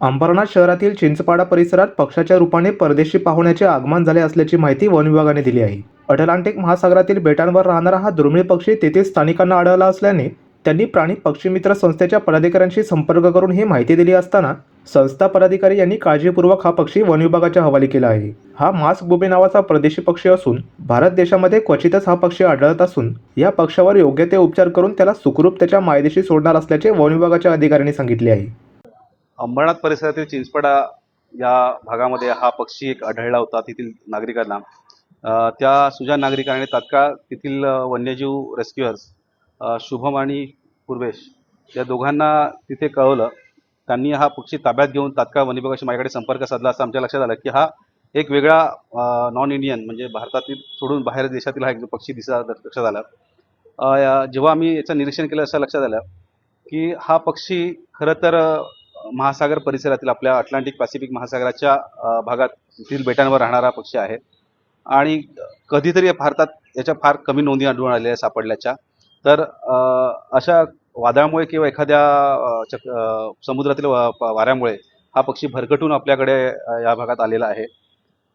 अंबरनाथ शहरातील चिंचपाडा परिसरात पक्षाच्या रूपाने परदेशी पाहुण्याचे आगमन झाले असल्याची माहिती वन विभागाने दिली आहे. अटलांटिक महासागरातील बेटांवर राहणारा हा दुर्मिळ पक्षी तेथे स्थानिकांना आढळला असल्याने त्यांनी प्राणी पक्षी मित्र संस्थेच्या पदाधिकाऱ्यांशी संपर्क करून ही माहिती दिली असताना संस्था पदाधिकारी यांनी काळजीपूर्वक हा पक्षी वन विभागाच्या हवाली केला आहे. हा मास्क बुबे नावाचा परदेशी पक्षी असून भारत देशामध्ये क्वचितच हा पक्षी आढळत असून या पक्षावर योग्य ते उपचार करून त्याला सुखरूप त्याच्या मायदेशी सोडणार असल्याचे वन विभागाच्या अधिकाऱ्यांनी सांगितले आहे. अंबरनाथ परिसरातील चिंचपडा या भागामध्ये हा पक्षी एक आढळला होता तेथील नागरिकांना. त्या सुजान नागरिकांनी तात्काळ तेथील वन्यजीव रेस्क्युअर्स शुभम आणि पूर्वेश या दोघांना तिथे कळवलं. त्यांनी हा पक्षी ताब्यात घेऊन तात्काळ वनविभागाशी माझ्याकडे संपर्क साधला. असं आमच्या लक्षात आलं की हा एक वेगळा नॉन इंडियन म्हणजे भारतातील सोडून बाहेर देशातील हा एक पक्षी दिसा लक्षात आला. जेव्हा आम्ही याचं निरीक्षण केलं असं लक्षात आलं की हा पक्षी खरं तर महासागर परिसरातील आपल्या अटलांटिक पॅसिफिक महासागराच्या भागातील बेटांवर राहणारा पक्षी आहे. आणि कधीतरी भारतात याच्या फार कमी नोंदी आढळून आलेल्या सापडल्याच्या. तर अशा वादळामुळे किंवा एखाद्या चक समुद्रातील वा- वाऱ्यामुळे हा पक्षी भरकटून आपल्याकडे या भागात आलेला आहे.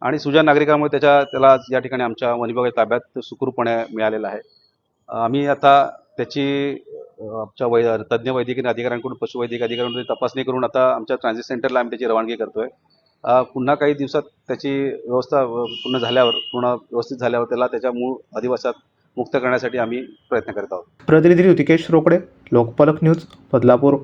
आणि सुजान नागरिकांमुळे त्याच्या त्याला या ठिकाणी आमच्या वनविभागाच्या ताब्यात सुखरूपपणे मिळालेला आहे. आम्ही आता त्याची आमच्या वै तज्ज्ञ वैद्यकीय अधिकाऱ्यांकडून पशुवैद्यकीय अधिकाऱ्यांकडून तपासणी करून आता आमच्या ट्रान्झिट सेंटरला आम्ही त्याची रवानगी करतोय. पुन्हा काही दिवसात त्याची व्यवस्था पूर्ण झाल्यावर पूर्ण व्यवस्थित झाल्यावर त्याला त्याच्या मूळ अधिवासात मुक्त करण्यासाठी आम्ही प्रयत्न करत आहोत. प्रतिनिधी ऋतिकेश रोकडे लोकपालक न्यूज बदलापूर.